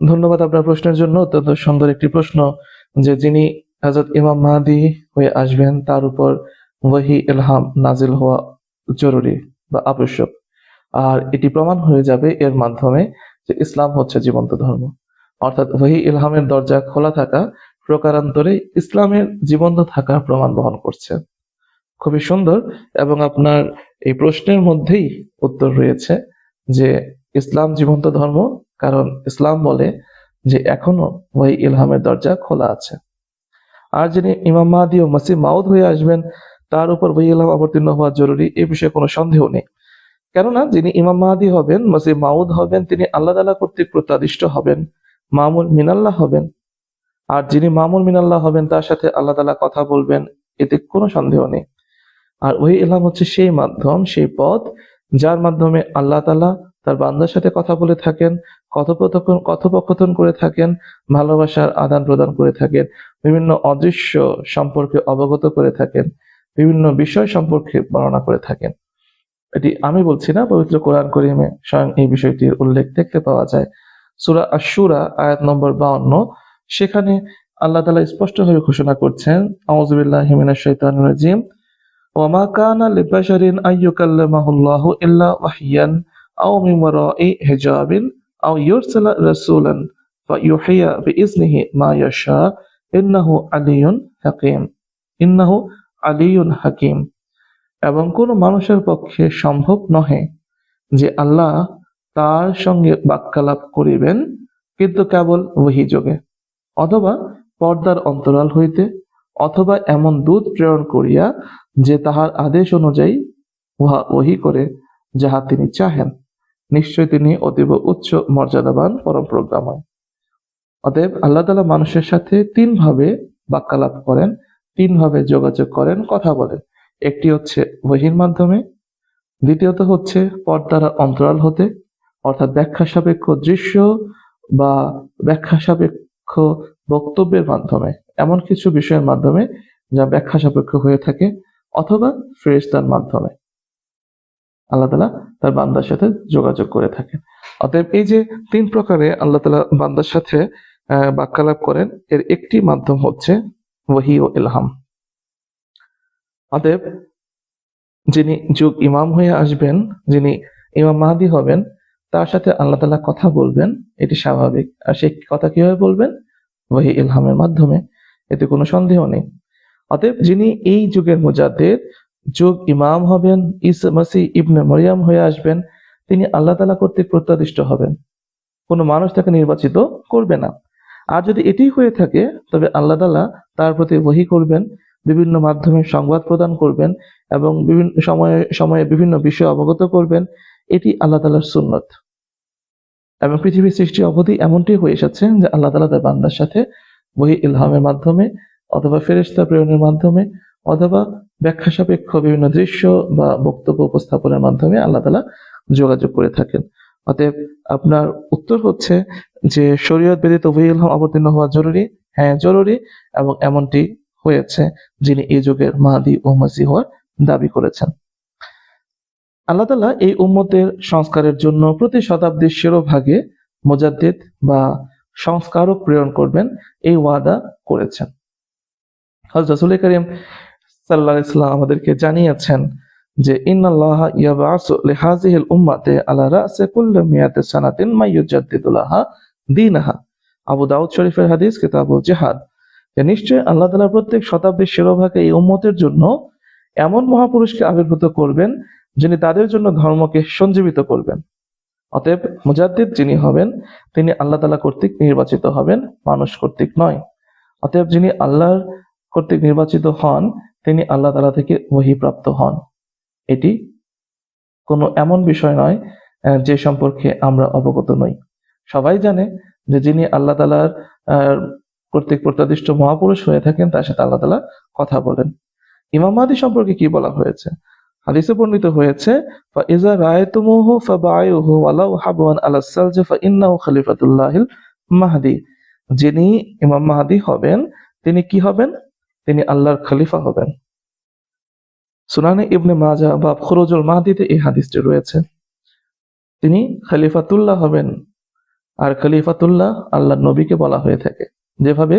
ধন্যবাদ আপনার প্রশ্নের জন্য। অত্যন্ত সুন্দর একটি প্রশ্ন, যে যিনি হযরত ইমাম মাহদি হয়ে আসবেন, তার উপর ওয়াহি, ইলহাম নাজিল হওয়া জরুরি বা আবশ্যক। আর এটি প্রমাণ হয়ে যাবে এর মাধ্যমে যে ইসলাম হচ্ছে জীবন্ত ধর্ম। অর্থাৎ ওয়াহি, ইলহামের দরজা খোলা থাকা প্রকারান্তরে ইসলামের জীবন্ত থাকার প্রমাণ বহন করছে। খুবই সুন্দর, এবং আপনার এই প্রশ্নের মধ্যেই উত্তর রয়েছে যে ইসলাম জীবন্ত ধর্ম কারণ ইসলাম বলে যে এখনও ওই ইলহামের দরজা খোলা আছে। আর যিনি ইমাম মাহাদি ও মাসিহ মাউদ হয়ে আসবেন, তার উপর ওই ইলহাম অবতীর্ণ হওয়া জরুরি, এ বিষয়ে কোনো সন্দেহ নেই। কেননা যিনি ইমাম মাহাদি হবেন, মাসিহ মাউদ হবেন, তিনি আল্লাহ তালা কর্তৃক প্রত্যাদিষ্ট হবেন মামুল মিনাল্লাহ হবেন। আর যিনি মামুল মিনাল্লাহ হবেন, তার সাথে আল্লাহ তালা কথা বলবেন, এতে কোনো সন্দেহ নেই। আর ওই ইলহাম হচ্ছে সেই মাধ্যম, সেই পথ, যার মাধ্যমে আল্লাহ তালা তার বান্দার সাথে কথা বলে থাকেন, কথোপকথন কথোপকথন করে থাকেন, ভালোবাসার আদান প্রদান করে থাকেন, বিভিন্ন অদৃশ্য সম্পর্কে অবগত করে থাকেন, বিভিন্ন বিষয় সম্পর্কে বর্ণনা করে থাকেন। এটি আমি বলছি না, পবিত্র কোরআন করিমে স্বয়ং এই বিষয়টির উল্লেখ দেখতে পাওয়া যায়। সুরা আশুরা আয়াত নম্বর বাউন্ন, সেখানে আল্লাহ তালা স্পষ্টভাবে ঘোষণা করছেন আউজুবিল্লাহ হিমিনাশ শাইতানির রাজিম। ওয়ামা কানা লিবাশারিন আইয়ুকাল্লিমাহুল্লাহু ইল্লা ওয়াহইয়ান। আও মিন ওয়ারাই হিজাবিন আও ইউরসিলা রাসূলান ফায়ুহিয়া বিইজনিহি মা ইয়াশা ইন্নাহু আলিয়ুন হাকীম ইন্নাহু আলিয়ুন হাকীম এবং কোনো মানুষের পক্ষে সম্ভব নহে যে আল্লাহ তার সঙ্গে বাক্যালাপ করিবেন, কিন্তু কেবল ওহি যোগে। অথবা পর্দার অন্তরাল হইতে, অথবা এমন দূত প্রেরণ করিয়া যে তাহার আদেশ অনুযায়ী উহা ওহি করে যাহা তিনি চাহেন। নিশ্চয় তিনি অতীব উচ্চ মর্যাদাবান পরম প্রজ্ঞাময়। অতএব আল্লাহ তালা মানুষের সাথে তিন ভাবে বাক্যালাপ করেন, তিন ভাবে যোগাযোগ করেন, কথা বলেন। একটি হচ্ছে বহির মাধ্যমে, দ্বিতীয়ত হচ্ছে পর্দার অন্তরাল হতে, অর্থাৎ ব্যাখ্যা সাপেক্ষ দৃশ্য বা ব্যাখ্যা সাপেক্ষ বক্তব্যের মাধ্যমে, এমন কিছু বিষয়ের মাধ্যমে যা ব্যাখ্যা সাপেক্ষ হয়ে থাকে, অথবা ফেরেশতার মাধ্যমে। আল্লাহ তালা তার বান্দার সাথে যোগাযোগ করে থাকেন। অতএব এই যে তিন প্রকারে আল্লাহ তালা বান্দার সাথে বাক্যালাপ করেন, এর একটি মাধ্যম হচ্ছে ওহি ও ইলহাম। অতএব যিনি যুগ ইমাম হয়ে আসবেন, যিনি ইমাম মাহাদি হবেন, তার সাথে আল্লাহ তালা কথা বলবেন, এটি স্বাভাবিক। আর সেই কথা কীভাবে বলবেন? ওহি ইলহামের মাধ্যমে। এতে কোনো সন্দেহ নেই। অতএব যিনি এই যুগের মুজাদ্দের যুগ ইমাম হবেন ইসা মাসি ইবনে মরিয়াম হয়ে আসবেন, তিনি আল্লাহ তালা কর্তৃক প্রত্যাদিষ্ট হবেন। কোনো মানুষ তাকে নির্বাচিত করবে না। আর যদি এটি হয়ে থাকে, তবে আল্লাহ তালা তার প্রতি ওহি করবেন, বিভিন্ন মাধ্যমে সংবাদ প্রদান করবেন এবং বিভিন্ন সময়ে সময়ে বিভিন্ন বিষয় অবগত করবেন, এটি আল্লাহ তালার সুন্নত। এবং পৃথিবীর সৃষ্টি অবধি এমনটি হয়ে এসেছে যে আল্লাহ তালা তার বান্দার সাথে বহি ইলহামের মাধ্যমে অথবা ফেরেশতা প্রেরণের মাধ্যমে অথবা ব্যাখ্যা সাপেক্ষ বিভিন্ন দৃশ্য বা বক্তব্য উপস্থাপনের মাধ্যমে আল্লাহ তালা যোগাযোগ করে থাকেন। অতএব আপনার উত্তর হচ্ছে যে শরীয়ত ব্যতীত ইলহাম অবতীর্ণ হওয়া জরুরি। হ্যাঁ জরুরি এবং এমনটি হয়েছে যিনি এই যুগের মাহাদি ও মাসি হওয়ার দাবি করেছেন। আল্লাহ তালা এই উম্মতের সংস্কারের জন্য প্রতি শতাব্দীর শিরোভাগে মোজাদ্দিদ বা সংস্কারক প্রেরণ করবেন এই ওয়াদা করেছেন। রাসূল করিম সাল্লাল্লাহু আলাইহি সাল্লাম আমাদেরকে জানিয়েছেন যে লাহা আবু দাউদ হাদিস আল্লাহ প্রত্যেক শতাব্দীর এই জন্য এমন মহাপুরুষকে আবির্ভূত করবেন যিনি তাদের জন্য ধর্মকে সঞ্জীবিত করবেন। অতএব মুজাদ্দিদ যিনি হবেন, তিনি আল্লাহ তাআলা কর্তৃক নির্বাচিত হবেন, মানুষ কর্তৃক নয়। অতএব যিনি আল্লাহর কর্তৃক নির্বাচিত হন তিনি আল্লাহ তালা থেকে ওহী প্রাপ্ত হন। এটি কোনো এমন বিষয় নয় যে সম্পর্কে আমরা অবগত নই। সবাই জানে যে যিনি আল্লাহ তালার কর্তৃক প্রত্যাদিষ্ট মহাপুরুষ হয়ে থাকেন, তার সাথে আল্লাহ তালা কথা বলেন। ইমাম মাহাদি সম্পর্কে কি বলা হয়েছে? হাদিসে বর্ণিত হয়েছে ফাইজা রায়তুমুহু যিনি ইমাম মাহাদি হবেন, তিনি কি হবেন? তিনি আল্লাহর খলিফা হবেন। সুনানে ইবনে মাজা বা খুরুজুল মাহদিতে এই হাদিসটি রয়েছে। তিনি খলিফাতুল্লাহ হবেন আর খলিফাতুল্লাহ আল্লাহ নবীকে বলা হয়ে থাকে। যেভাবে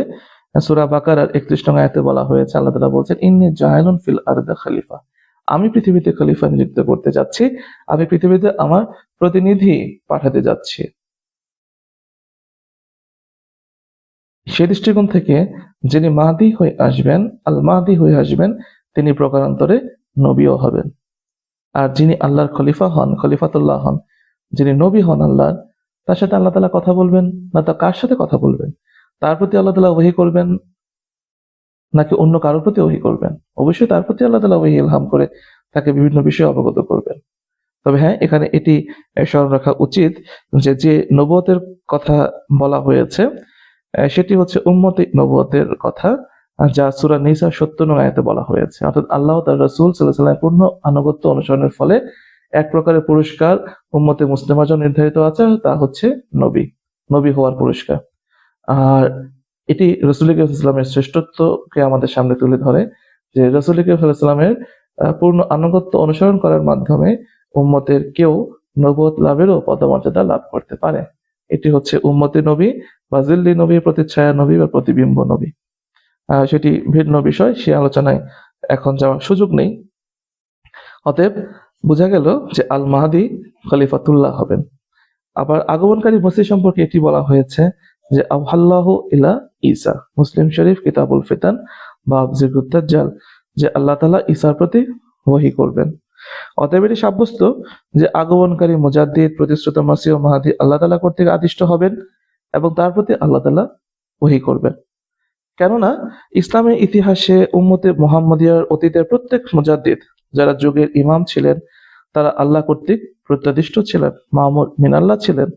সুরা বাকার আর একত্রিশ নং আয়াতে বলা হয়েছে, আল্লাহ তালা বলছেন, ইন্নি জায়লুন ফিল আরদা খলিফা। আমি পৃথিবীতে খলিফা নিযুক্ত করতে যাচ্ছি, আমি পৃথিবীতে আমার প্রতিনিধি পাঠাতে যাচ্ছি। সে দৃষ্টিকোণ থেকে যিনি মাদি হয়ে আসবেন আল মাদি হয়ে আসবেন, তিনি প্রকারান্তরে নবীও হবেন। আর যিনি আল্লাহর খলিফা হন, খলিফাতুল্লাহ হন, যিনি নবী হন আল্লাহর, তার সাথে আল্লাহ তালা কথা বলবেন? না তা কার সাথে কথা বলবেন? তার প্রতি আল্লাহ তালা ওহি করবেন? নাকি অন্য কারোর প্রতি ওহি করবেন? অবশ্যই তার প্রতি আল্লাহ তালা ওহি ইলহাম করে তাকে বিভিন্ন বিষয়ে অবগত করবেন। তবে হ্যাঁ এখানে এটি স্মরণ রাখা উচিত যে যে নবতের কথা বলা হয়েছে সেটি হচ্ছে উম্মতি নবতের কথা যা সুরা নিসা সত্য নং আয়াতে বলা হয়েছে। অর্থাৎ আল্লাহ তার রসুল সাল্লাহ পূর্ণ আনুগত্য অনুসরণের ফলে এক প্রকারের পুরস্কার উম্মতে মুসলিমার জন্য নির্ধারিত আছে, তা হচ্ছে নবী। নবী হওয়ার পুরস্কার। আর এটি রসুল ইসলামের শ্রেষ্ঠত্বকে আমাদের সামনে তুলে ধরে যে রসুল পূর্ণ আনুগত্য অনুসরণ করার মাধ্যমে উম্মতের কেউ নবত লাভেরও পদমর্যাদা লাভ করতে পারে। এটি হচ্ছে উম্মতি নবী বা জিল্লি নবী, প্রতিচ্ছায়া নবী বা প্রতিবিম্ব নবী। সেটি ভিন্ন বিষয়, সে আলোচনায় এখন যাওয়ার সুযোগ নেই। অতএব বোঝা গেল যে আল মাহাদি খলিফাতুল্লাহ হবেন। আবার আগমনকারী মসিহ সম্পর্কে এটি বলা হয়েছে যে আল্লাহ ইলা ঈসা, মুসলিম শরীফ, কিতাবুল ফিতান বা জিগুত্তাজ্জাল যে আল্লাহ তালা ঈসার প্রতি ওহি করবেন। অতএব এটি সাব্যস্ত যে আগমনকারী মুজাদ্দিদ, প্রতিশ্রুত মাসিহ মাহাদি আল্লাহ তালা কর্তৃক আদিষ্ট হবেন এবং তার প্রতি আল্লাহ তালা ওহি করবেন। কেননা ইসলামের ইতিহাসে উম্মতে মোহাম্মদিয়ার অতীতের প্রত্যেক মুজাদ্দিদ যারা যুগের ইমাম ছিলেন, তারা আল্লাহ কর্তৃক প্রত্যাদিষ্ট ছিলেন মাহমুদ মিনাল্লাহ ছিলেন।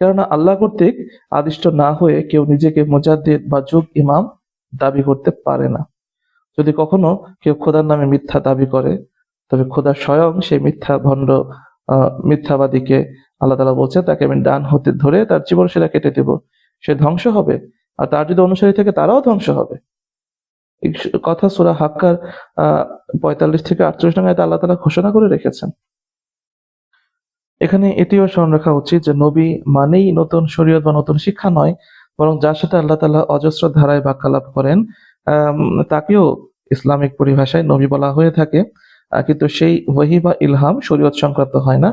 কেননা আল্লাহ কর্তৃক আদিষ্ট না হয়ে কেউ নিজেকে মুজাদ্দিদ বা যুগ ইমাম দাবি করতে পারে না। যদি কখনো কেউ খোদার নামে মিথ্যা দাবি করে তবে খোদা স্বয়ং সেই মিথ্যা ভণ্ড মিথ্যাবাদীকে আল্লাহ তালা বলছে, তাকে আমি ডান হতে ধরে তার জীবন সেটা কেটে দেব। সে ধ্বংস হবে, আর তার যদি অনুসারী থাকে, তারাও ধ্বংস হবে। কথা সুরা হাক্কার পঁয়তাল্লিশ থেকে আটচল্লিশ টাকায় আল্লাহ তালা ঘোষণা করে রেখেছেন। এখানে এটিও স্মরণ রাখা উচিত যে নবী মানেই নতুন শরীয়ত বা নতুন শিক্ষা নয়, বরং যার সাথে আল্লাহ তালা অজস্র ধারায় বাক্যালাপ করেন তাকেও ইসলামিক পরিভাষায় নবী বলা হয়ে থাকে। কিন্তু সেই ওয়াহি বা ইলহাম শরীয়ত সংক্রান্ত হয় না,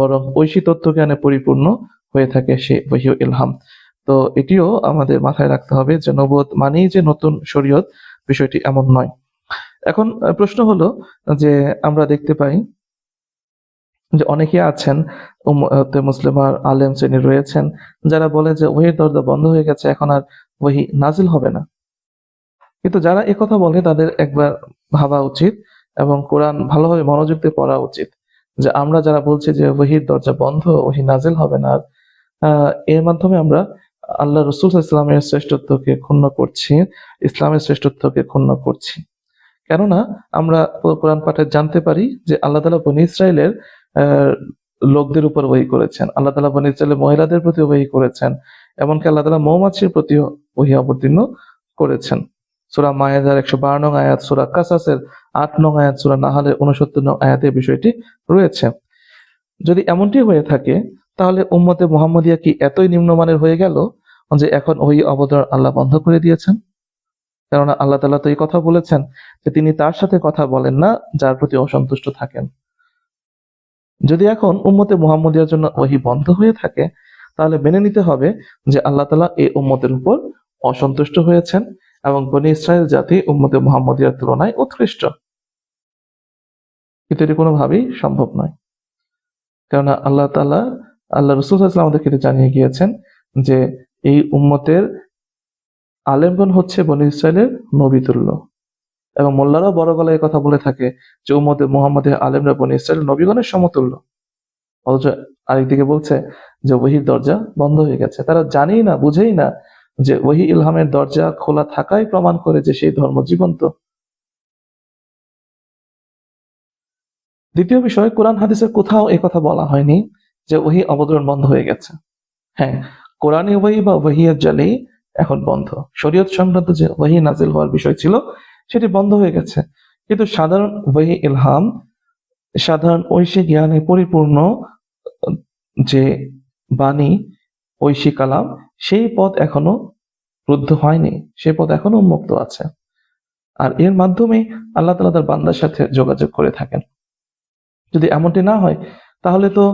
বরং ঐশী তত্ত্ব জ্ঞানে পরিপূর্ণ হয়ে থাকে সে ওয়াহি ইলহাম। তো এটিও আমাদের মাথায় রাখতে হবে যে নবত মানেই যে নতুন শরীয়ত, বিষয়টি এমন নয়। এখন প্রশ্ন হলো যে আমরা দেখতে পাই যে অনেকে আছেন মুসলিমার আলেম শ্রেণি রয়েছেন, যারা বলে যে ওহির দরজা বন্ধ হয়ে গেছে, এখন আর ওহি নাজিল হবে না। কিন্তু যারা কথা বলে তাদের একবার ভাবা উচিত এবং কোরআন ভালোভাবে মনোযোগ দিয়ে পড়া উচিত। যে আমরা যারা বলছি যে ওহির দরজা বন্ধ, ওহি নাজিল হবে না এর মাধ্যমে আমরা আল্লাহ রসুল ইসলামের শ্রেষ্ঠত্বকে ক্ষুণ্ণ করছি, ইসলামের শ্রেষ্ঠত্বকে ক্ষুণ্ণ করছি। কেননা আমরা কোরআন পাঠে জানতে পারি যে আল্লাহ তালা বনি ইসরায়েলের লোকদের উপর ওহি করেছেন। আল্লাহ তালা বনি ইসরায়েলের মহিলাদের প্রতি ওহি করেছেন। এমনকি আল্লাহ তালা মৌমাছির প্রতিও ওহি অবতীর্ণ করেছেন। সুরা মায়াজার একশো বারো নং আয়াত, সুরা কাসাসের আট নং আয়াত, সুরা নাহালের উনসত্তর নং আয়াতে বিষয়টি রয়েছে। যদি এমনটি হয়ে থাকে, তাহলে উম্মতে মোহাম্মদিয়া কি এতই নিম্নমানের হয়ে গেল যে এখন ওই অবতরণ আল্লাহ বন্ধ করে দিয়েছেন? কেননা আল্লাহ তালা তো এই কথা বলেছেন যে তিনি তার সাথে কথা বলেন না, যার প্রতি অসন্তুষ্ট থাকেন। যদি এখন উম্মতে মোহাম্মদিয়ার জন্য ওহি বন্ধ হয়ে থাকে, তাহলে মেনে নিতে হবে যে আল্লাহ তালা এই উম্মতের উপর অসন্তুষ্ট হয়েছেন এবং বনি ইসরায়েল জাতি উম্মতে মোহাম্মদিয়ার তুলনায় উৎকৃষ্ট। কিন্তু এটি কোনোভাবেই সম্ভব নয়। কেননা আল্লাহ তালা আল্লাহ রসুল আমাদেরকে এটি জানিয়ে গিয়েছেন যে এই উম্মতের আলেমগণ হচ্ছে বনি ইসরায়েলের নবীতুল্য। এবং মোল্লারাও বড় গলায় কথা বলে থাকে যে উম্মতে মোহাম্মদের আলেমরা বনি ইসরায়েল নবীগণের সমতুল্য। অথচ আরেকদিকে বলছে যে ওহির দরজা বন্ধ হয়ে গেছে। তারা জানেই না, বুঝেই না যে ওহি ইলহামের দরজা খোলা থাকাই প্রমাণ করে যে সেই ধর্ম জীবন্ত দ্বিতীয় বিষয়, কোরআন হাদিসের কোথাও কথা বলা হয়নি যে ওহি অবতরণ বন্ধ হয়ে গেছে। হ্যাঁ কোরআনে ওহি বা ওহিয়ার জালেই এখন বন্ধ। শরীয়ত সংক্রান্ত যে ওহি নাজিল হওয়ার বিষয় ছিল, সেটি বন্ধ হয়ে গেছে। কিন্তু সাধারণ ওহি ইলহাম, সাধারণ ঐশী জ্ঞানে পরিপূর্ণ যে বাণী, ঐশী কালাম, সেই পথ এখনও রুদ্ধ হয়নি। সেই পথ এখনও উন্মুক্ত আছে। আর এর মাধ্যমে আল্লাহ তালা তার বান্দার সাথে যোগাযোগ করে থাকেন। যদি এমনটি না হয়, তাহলে তো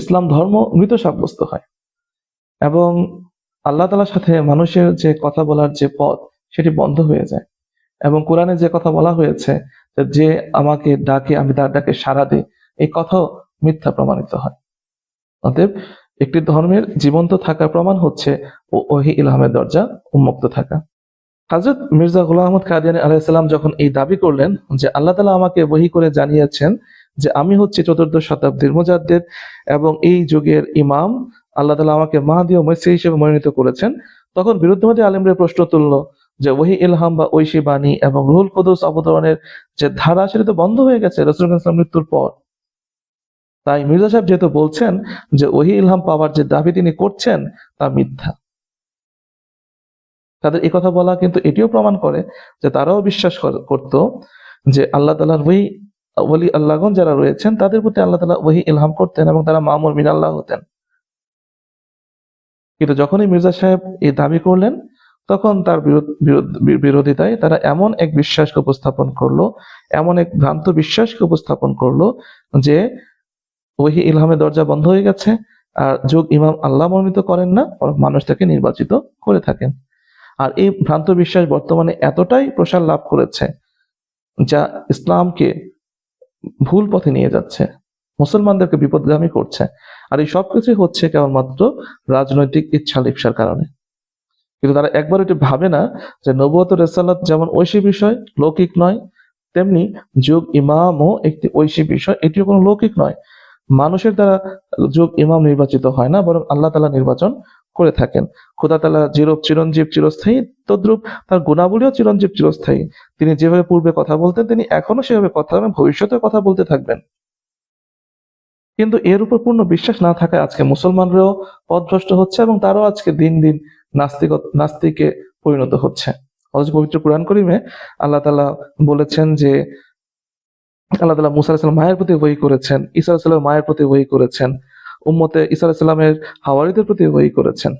ইসলাম ধর্ম মৃত সাব্যস্ত হয়। এবং আল্লাহ তালার সাথে মানুষের যে কথা বলার যে পথ, সেটি বন্ধ হয়ে যায়। এবং কোরআনে যে কথা বলা হয়েছে যে আমাকে ডাকে, আমি তার ডাকে সাড়া দিই, এই কথাও মিথ্যা প্রমাণিত হয়। অতএব একটি ধর্মের জীবন্ত থাকার প্রমাণ হচ্ছে, ও ওহি ইলহামের দরজা উন্মুক্ত থাকা। হযরত মির্জা গোলাম আহমদ কাদিয়ানী আলাইসাল্লাম যখন এই দাবি করলেন যে, আল্লাহ তালা আমাকে বহি করে জানিয়েছেন যে আমি হচ্ছে চতুর্দশ শতাব্দীর মুজাদ্দেদ এবং এই যুগের ইমাম, আল্লাহ তালা আমাকে মাহাদি ও মেসি হিসেবে মনোনীত করেছেন। তখন বিরুদ্ধবাদী আলিমদের প্রশ্ন তুলল যে, ওহি ইলহাম বা ঐশী বাণী এবং রুহুল কুদুস অবতরণের যে ধারা, সেটা তো বন্ধ হয়ে গেছে রসুল ইসলাম মৃত্যুর পর। তাই মির্জা সাহেব যেহেতু বলছেন যে, ওহি ইলহাম পাওয়ার যে দাবি তিনি করছেন, তা মিথ্যা। তাদের এই কথা বলা কিন্তু এটিও প্রমাণ করে যে, তারাও বিশ্বাস কর- করত যে, আল্লাহ তালার ওই ওলি আল্লাহগণ যারা রয়েছেন, তাদের প্রতি আল্লাহ তালা ওহি ইলহাম করতেন এবং তারা মামুর মিন আল্লাহ হতেন। কিন্তু যখনই মির্জা সাহেব এই দাবি করলেন, তখন তার বিরোধিতায় তারা এমন এক বিশ্বাসকে উপস্থাপন করল, এমন এক ভ্রান্ত বিশ্বাসকে উপস্থাপন করল যে ওহি ইলহামের দরজা বন্ধ হয়ে গেছে, আর যুগ ইমাম আল্লাহ মনোনীত করেন না মানুষ তাকে নির্বাচিত করে থাকেন। আর এই ভ্রান্ত বিশ্বাস বর্তমানে এতটাই প্রসার লাভ করেছে, যা ইসলামকে ভুল পথে নিয়ে যাচ্ছে। মুসলমানদেরকে বিপদগামী করছে। আর এই সবকিছুই হচ্ছে কেবলমাত্র রাজনৈতিক ইচ্ছা লিপ্সার কারণে। কিন্তু তারা একবার এটি ভাবে না যে নবুয়ত রেসালাত যেমন ঐশী বিষয়, লৌকিক নয়, তেমনি যুগ ইমামও একটি ঐশী বিষয়, এটিও কোনো লৌকিক নয়। মানুষের দ্বারা যুগ ইমাম নির্বাচিত হয় না, বরং আল্লাহ তালা নির্বাচন করে থাকেন। খোদা তালা জিরব চিরঞ্জীব চিরস্থায়ী, তদ্রুপ তার গুণাবলীও চিরঞ্জীব চিরস্থায়ী। তিনি যেভাবে পূর্বে কথা বলতেন, তিনি এখনও সেভাবে কথা ভবিষ্যতে কথা বলতে থাকবেন। কিন্তু এর উপর পূর্ণ বিশ্বাস না থাকায় আজকে মুসলমানরাও পথভ্রষ্ট হচ্ছে এবং তারাও আজকে দিন দিন নাস্তিক নাস্তিকে পরিণত হচ্ছে। অথচ পবিত্র কোরআন করিমে আল্লাহ তালা বলেছেন যে, আল্লাহ তালা মুসা মায়ের প্রতি বই করেছেন আলাহিসাল্লাম মায়ের প্রতি বই করেছেন। উম্মতে ঈসা আলাহিসাল্লামের হাওয়ারিদের প্রতি বই করেছেন।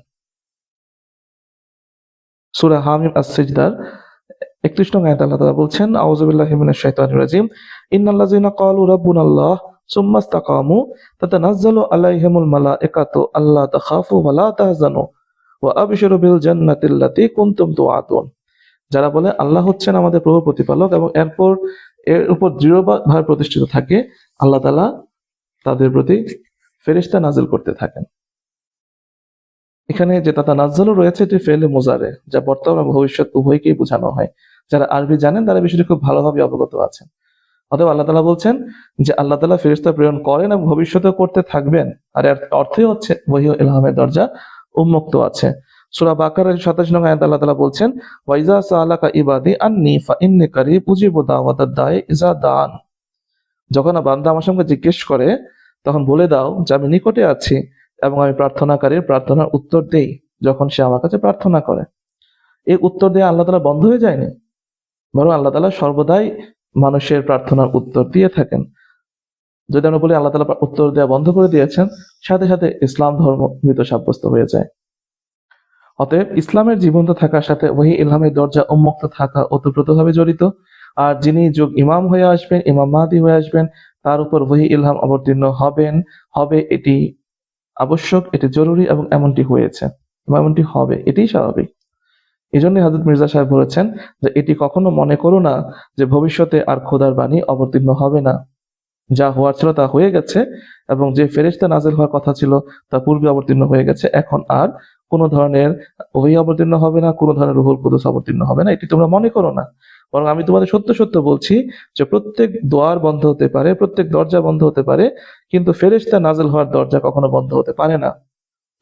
সুরা হামিম আস-সিজদার একত্রিশ নং আয়াত আল্লাহ বলছেন রাজিম। তাহজানু বিল জান্নাতিল্লাতী যারা বলে আল্লাহ হচ্ছেন আমাদের প্রভু প্রতিপালক এবং এরপর এর উপর দৃঢ়ভাবে প্রতিষ্ঠিত থাকে, আল্লাহ তাআলা তাদের প্রতি ফেরেশতা নাজিল করতে থাকেন। এখানে যে তাতা নাজ্জালও রয়েছে, এটি ফেলে মোজারে, যা বর্তমান ভবিষ্যৎ উভয়কেই বোঝানো হয়। যারা আরবি জানেন, তারা বিষয়টি খুব ভালোভাবে অবগত আছেন। অতএব আল্লাহ তালা বলছেন যে আল্লাহ তালা ফেরিস্তা প্রেরণ করেন এবং ভবিষ্যতেও করতে থাকবেন। আর এর অর্থই হচ্ছে ওহি ইলহামের দরজা উন্মুক্ত আছে। সূরা বাকারের 27 নং আয়াত আল্লাহ তাআলা বলছেন ওয়াইজা সালাকা ইবাদি আন্নি ফা ইন্নী কারিব উজিবু দাওয়াতাদ দাই ইজা দান যখন বান্দা আমার সঙ্গে জিজ্ঞেস করে তখন বলে দাও যে আমি নিকটে আছি এবং আমি প্রার্থনাকারীর প্রার্থনার উত্তর দেই যখন সে আমার কাছে প্রার্থনা করে। এই উত্তর দিয়ে আল্লাহ তালা বন্ধ হয়ে যায়নি? বরং আল্লাহ তালা সর্বদাই মানুষের প্রার্থনার উত্তর দিয়ে থাকেন। যদি আমরা বলি আল্লাহ তালা উত্তর দেওয়া বন্ধ করে দিয়েছেন, সাথে সাথে ইসলাম ধর্ম মৃত সাব্যস্ত হয়ে যায়। অতএব ইসলামের জীবন্ত থাকার সাথে ওহি ইলহামের দরজা উন্মুক্ত থাকা ওতপ্রোতভাবে জড়িত। আর যিনি যুগ ইমাম হয়ে আসবেন, ইমাম মাহাদি হয়ে আসবেন তার উপর ওহি ইলহাম অবতীর্ণ হবেন, হবে এটি আবশ্যক, এটি জরুরি এবং এমনটি হয়েছে। এমনটি হবে, এটাই স্বাভাবিক। এই জন্য হাজরত মির্জা সাহেব বলেছেন যে, এটি কখনো মনে করো না যে ভবিষ্যতে আর খোদার বাণী অবতীর্ণ হবে না। যা হওয়ার ছিল তা হয়ে গেছে এবং যে ফেরেশতা নাজিল হওয়ার কথা ছিল তা পূর্বে অবতীর্ণ হয়ে গেছে। এখন আর কোনো ধরনের ওই অবতীর্ণ হবে না, কোনো ধরনের রুহুল কুদুস অবতীর্ণ হবে না। এটি তোমরা মনে করো না। বরং আমি তোমাদের সত্য সত্য বলছি যে প্রত্যেক দোয়ার বন্ধ হতে পারে, প্রত্যেক দরজা বন্ধ হতে পারে, কিন্তু ফেরেশতা নাজিল হওয়ার দরজা কখনো বন্ধ হতে পারে না।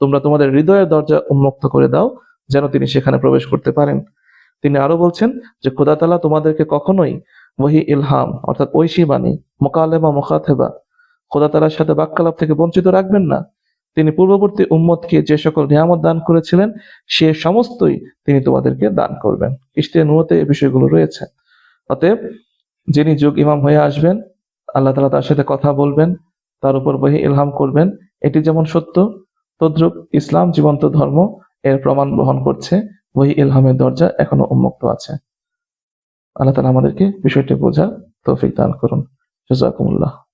তোমরা তোমাদের হৃদয়ের দরজা উন্মুক্ত করে দাও, যেন তিনি সেখানে প্রবেশ করতে পারেন। তিনি আরও বলছেন যে খোদা তালা তোমাদেরকে কখনোই ওহি ইলহাম, অর্থাৎ ঐশী বাণী, মোকালেমা মোখাথেবা খোদা তালার সাথে বাক্যালাপ থেকে বঞ্চিত রাখবেন না। তিনি পূর্ববর্তী উম্মতকে যে সকল নিয়ামত দান করেছিলেন, সে সমস্তই তিনি তোমাদেরকে দান করবেন। ইস্তের নুরতে এই বিষয়গুলো রয়েছে। অতএব যিনি যুগ ইমাম হয়ে আসবেন, আল্লাহ তালা তার সাথে কথা বলবেন, তার উপর বহি ইলহাম করবেন, এটি যেমন সত্য, তদ্রূপ ইসলাম জীবন্ত ধর্ম এর প্রমাণ বহন করছে, বহি ইলহামের দরজা এখনও উন্মুক্ত আছে। আল্লাহ তালা আমাদেরকে বিষয়টি বোঝার তৌফিক দান করুন। জাজাকুমুল্লাহ।